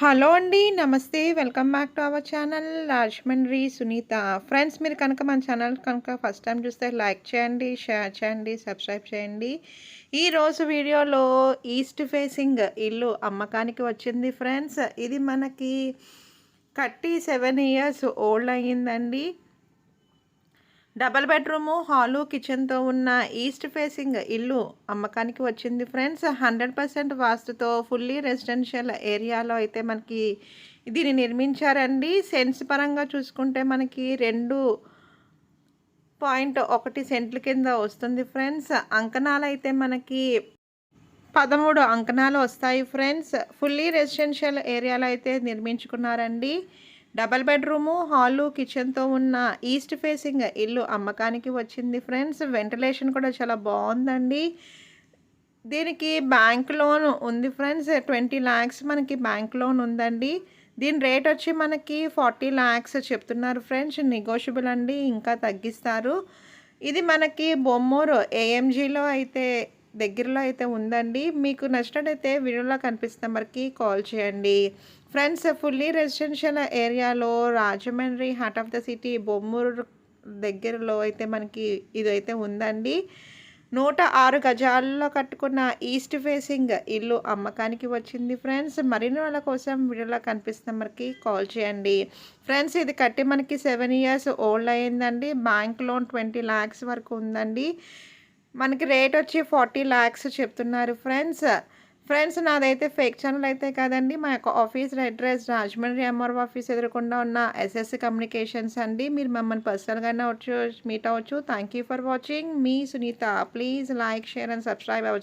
Hello అండి నమస్తే. Welcome back to our channel. Rajahmundry Sunitha. Friends మీరు కనుక మన ఛానల్ కనుక ఫస్ట్ టైం చూస్తే లైక్ చేయండి షేర్ చేయండి సబ్స్క్రైబ్ చేయండి. ఈరోజు వీడియోలో ఈస్ట్ ఫేసింగ్ ఇల్లు అమ్మకానికి వచ్చింది ఫ్రెండ్స్. ఇది మనకి థర్టీ సెవెన్ ఇయర్స్ ఓల్డ్ అయ్యిందండి. డబల్ బెడ్రూము హాలు కిచెన్తో ఉన్న ఈస్ట్ ఫేసింగ్ ఇల్లు అమ్మకానికి వచ్చింది ఫ్రెండ్స్. హండ్రెడ్ పర్సెంట్ వాస్తుతో ఫుల్లీ రెసిడెన్షియల్ ఏరియాలో అయితే మనకి దీన్ని నిర్మించారండి. సెన్స్ పరంగా చూసుకుంటే మనకి రెండు పాయింట్ ఒకటి సెంట్ల కింద వస్తుంది ఫ్రెండ్స్. అంకణాలు అయితే మనకి పదమూడు అంకణాలు వస్తాయి ఫ్రెండ్స్. ఫుల్లీ రెసిడెన్షియల్ ఏరియాలో అయితే నిర్మించుకున్నారండి. డబల్ బెడ్రూము హాలు కిచెన్తో ఉన్న ఈస్ట్ ఫేసింగ్ ఇల్లు అమ్మకానికి వచ్చింది ఫ్రెండ్స్. వెంటిలేషన్ కూడా చాలా బాగుందండి. దీనికి బ్యాంక్ లోన్ ఉంది ఫ్రెండ్స్. ట్వంటీ ల్యాక్స్ మనకి బ్యాంక్ లోన్ ఉందండి. దీని రేట్ వచ్చి మనకి ఫార్టీ ల్యాక్స్ చెప్తున్నారు ఫ్రెండ్స్. నెగోషియబుల్ అండి ఇంకా తగ్గిస్తారు. ఇది మనకి బొమ్మూరు ఏఎంజీలో అయితే దగ్గరలో అయితే ఉందండి. మీకు నచ్చినట్టయితే వీడియోలో కనిపిస్తున్న నెంబర్కి కాల్ చేయండి. ఫ్రెండ్స్ ఫుల్లీ రెసిడెన్షియల్ ఏరియాలో Rajahmundry heart of the city Bommuru దగ్గరలో అయితే మనకి ఇదైతే ఉందండి. నూట ఆరు గజాల్లో కట్టుకున్న ఈస్ట్ ఫేసింగ్ ఇల్లు అమ్మకానికి వచ్చింది ఫ్రెండ్స్. మరిన్ని వాళ్ళ కోసం వీడియోలో కనిపిస్తున్న మనకి కాల్ చేయండి. ఫ్రెండ్స్ ఇది కట్టి మనకి సెవెన్ ఇయర్స్ ఓల్డ్ అయిందండి. బ్యాంక్ లోన్ ట్వంటీ ల్యాక్స్ వరకు ఉందండి. మనకి రేట్ వచ్చి ఫార్టీ ల్యాక్స్ చెప్తున్నారు ఫ్రెండ్స్. ఫ్రెండ్స్ నాదైతే ఫేక్ ఛానల్ అయితే కాదండి. మా యొక్క office address Rajahmundry MRO office ఎదురకుండా ఉన్న ఎస్ఎస్సి కమ్యూనికేషన్స్ అండి. మీరు మమ్మల్ని పర్సనల్గానే వచ్చు మీట్ అవ్వచ్చు. Thank you for watching me Sunitha please like share and subscribe అవ్వచ్చు